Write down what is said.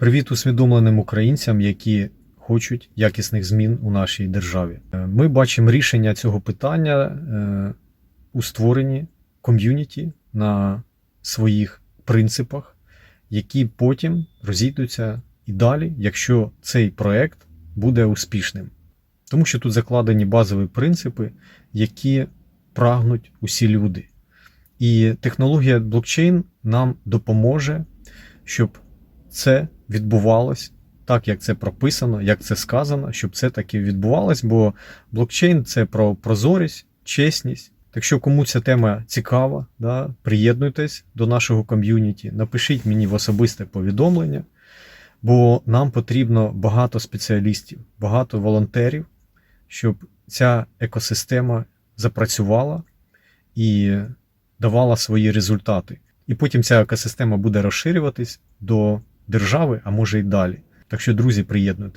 Привіт усвідомленим українцям, які хочуть якісних змін у нашій державі. Е, Ми бачимо рішення цього питання е, у створенні ком'юніті на своїх принципах, які потім розійдуться і далі, якщо цей проект буде успішним. Тому що тут закладені базові принципи, які прагнуть усі люди. І технологія блокчейн нам допоможе, щоб це відбувалось так, як це прописано, як це сказано, щоб це таки відбувалось, бо блокчейн це про прозорість, чесність. Так що кому ця тема цікава, да, приєднуйтесь до нашого ком'юніті, напишіть мені в особисте повідомлення, бо нам потрібно багато спеціалістів, багато волонтерів, щоб ця екосистема запрацювала і давала свої результати. І потім ця екосистема буде розширюватись до держави, а може й далі. Так що, друзі, приєднуйтесь.